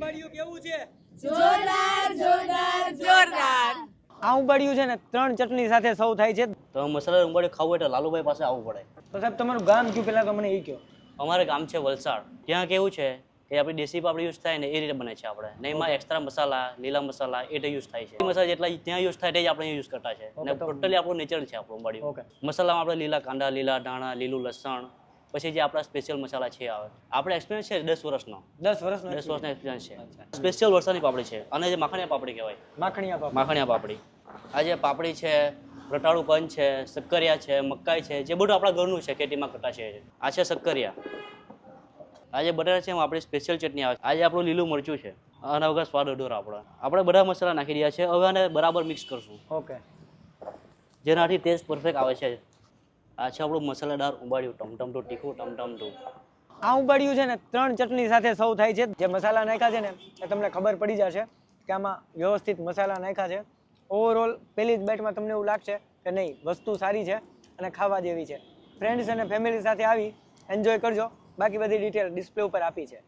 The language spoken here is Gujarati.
ઉંબાડિયું કેવું છે? જોરદાર જોરદાર જોરદાર. આ ઉંબાડિયું છે ને ત્રણ ચટણી સાથે સૌ થાય છે. તો મસાલા ઉંબાડી ખાવું એટલે લાલુભાઈ પાસે આવવું પડે. તો સાહેબ તમારું ગામ કયું? પેલા તો મને એ કહો. અમારે ગામ છે વલસાડ. ત્યાં કેવું છે કે આપણે દેશી પાપડી યુઝ થાય ને એ રીતે બને છે આપણે. ને એમાં એક્સ્ટ્રા મસાલા લીલા મસાલા એ યુઝ થાય છે. મસાલા જેટલા ત્યાં યુઝ થાય તે જ આપણે યુઝ કરતા છે. ને ટોટલી આપણું નેચર છે આપણું ઉંબાડિયું. મસાલામાં આપણે લીલા કાંદા લીલા ધાણા લીલું લસણ પછી જે આપણા સ્પેશિયલ મસાલા છે આવે. આપણે એક્સપિરિયન્સ છે દસ વર્ષનો. દસ વર્ષનો દસ વર્ષનો એક્સપિરિયન્સ છે. સ્પેશિયલ વરસાદની પાપડી છે અને જે માખણીયા પાપડી કહેવાય. માખણીયા માખણીયા પાપડી. આ જે પાપડી છે રટાળું પંચ છે શક્કરિયા છે મકાઈ છે જે બધું આપણા ઘરનું છે ખેતીમાં કટા છે. આ છે શક્કરિયા આ જે બટાટા છે એમાં આપણી સ્પેશિયલ ચટણી આવે. છે આજે આપણું લીલું મરચું છે આના વગર સ્વાદ અઢોર આપણે. આપણે બધા મસાલા નાખી રહ્યા છે હવે આને બરાબર મિક્સ કરશું. ઓકે જેનાથી ટેસ્ટ પરફેક્ટ આવે છે. આ છે આપણું મસાલાદાર ઉંબાડિયું. ટમટમટું, તીખું ટમટમટું. આ ઉંબાડિયું છે ને ત્રણ ચટણી સાથે સૌ થાય છે. જે મસાલા નાખ્યા છે ને, એ તમને ખબર પડી જશે કે આમાં વ્યવસ્થિત મસાલા નાખ્યા છે. ઓવરઓલ પહેલી જ બેટમાં તમને એવું લાગશે કે નહીં, વસ્તુ સારી છે અને ખાવા જેવી છે. ફ્રેન્ડ્સ અને ફેમિલી સાથે આવી એન્જોય કરજો. બાકી બધી ડિટેલ ડિસ્પ્લે ઉપર આપી છે.